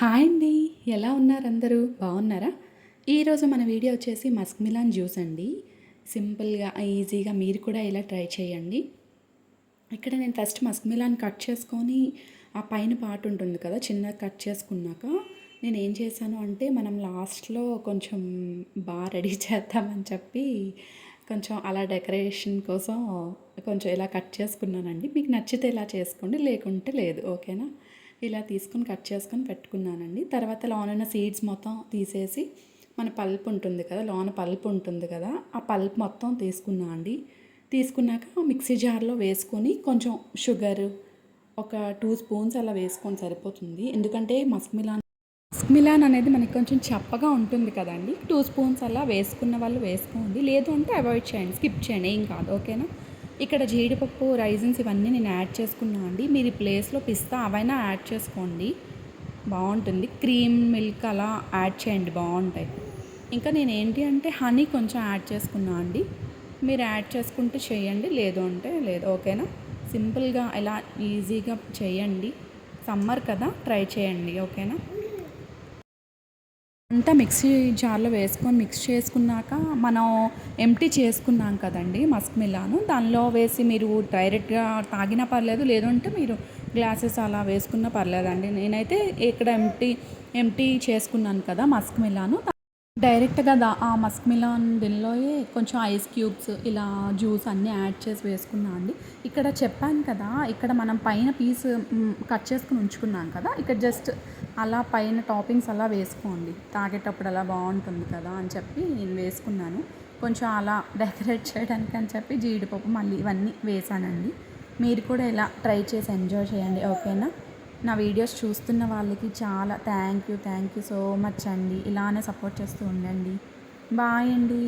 Hi అండి. ఎలా ఉన్నారు అందరూ? బాగున్నారా? ఈరోజు మన వీడియో వచ్చేసి మస్క్ మిలాన్ జ్యూస్ అండి. సింపుల్గా ఈజీగా మీరు కూడా ఇలా ట్రై చేయండి. ఇక్కడ నేను ఫస్ట్ మస్క్ మిలాన్ కట్ చేసుకొని ఆ పైన పార్ట్ ఉంటుంది కదా చిన్న కట్ చేసుకున్నాక నేను ఏం చేశాను అంటే మనం లాస్ట్లో కొంచెం బాగా రెడీ చేద్దామని చెప్పి కొంచెం అలా డెకరేషన్ కోసం కొంచెం ఇలా కట్ చేసుకున్నానండి. మీకు నచ్చితే ఇలా చేసుకోండి లేకుంటే లేదు. ఓకేనా? ఇలా తీసుకొని కట్ చేసుకొని పెట్టుకున్నానండి. తర్వాత లోన ఉన్న సీడ్స్ మొత్తం తీసేసి మన పల్ప్ ఉంటుంది కదా లోన పల్ప్ ఉంటుంది కదా ఆ పల్ప్ మొత్తం తీసుకున్నా అండి. తీసుకున్నాక మిక్సీ జార్లో వేసుకొని కొంచెం షుగర్ ఒక టూ స్పూన్స్ అలా వేసుకొని సరిపోతుంది. ఎందుకంటే మస్క్ మిలాన్ మిలాన్ అనేది మనకి కొంచెం చప్పగా ఉంటుంది కదండి. టూ స్పూన్స్ అలా వేసుకున్న వాళ్ళు వేసుకోండి. లేదు అంటే అవాయిడ్ చేయండి. స్కిప్ చేయండి. ఏం కాదు. ఓకేనా? ఇక్కడ జీడిపప్పు రైజన్స్ ఇవన్నీ నేను యాడ్ చేసుకున్నా అండి. మీరు ప్లేస్లో పిస్తా అవైనా యాడ్ చేసుకోండి. బాగుంటుంది. క్రీమ్ మిల్క్ అలా యాడ్ చేయండి. బాగుంటాయి. ఇంకా నేను ఏంటి అంటే హనీ కొంచెం యాడ్ చేసుకున్నా అండి. మీరు యాడ్ చేసుకుంటే చేయండి. లేదు అంటే లేదు. ఓకేనా సింపుల్గా ఇలా ఈజీగా చేయండి. సమ్మర్ కదా? ట్రై చేయండి. ఓకేనా అంతా మిక్సీ జార్లో వేసుకొని మిక్స్ చేసుకున్నాక మనం ఎంటీ చేసుకున్నాం కదండి మస్క్ మిల్లాను. దానిలో వేసి మీరు డైరెక్ట్గా తాగినా పర్లేదు లేదంటే మీరు గ్లాసెస్ అలా వేసుకున్నా పర్లేదండి. నేనైతే ఇక్కడ ఎంటీ ఎంటీ చేసుకున్నాను కదా మస్క్ మిల్లాను. డైరెక్ట్గా దా ఆ మస్క్ మిలాన్ దీనిలోయే కొంచెం ఐస్ క్యూబ్స్ ఇలా జ్యూస్ అన్నీ యాడ్ చేసి వేసుకున్నా అండి. ఇక్కడ చెప్పాను కదా ఇక్కడ మనం పైన పీస్ కట్ చేసుకుని ఉంచుకున్నాం కదా ఇక్కడ జస్ట్ అలా పైన టాపింగ్స్ అలా వేసుకోండి. తాగేటప్పుడు అలా బాగుంటుంది కదా అని చెప్పి నేను వేసుకున్నాను. కొంచెం అలా డెకరేట్ చేయడానికి అని చెప్పి జీడిపప్పు మళ్ళీ ఇవన్నీ వేసానండి. మీరు కూడా ఇలా ట్రై చేసి ఎంజాయ్ చేయండి ఓకేనా? నా వీడియోస్ చూస్తున్న వాళ్ళకి చాలా thank you thank you so much అండి. ఇలానే సపోర్ట్ చేస్తూ ఉండండి. బాయ్ అండి.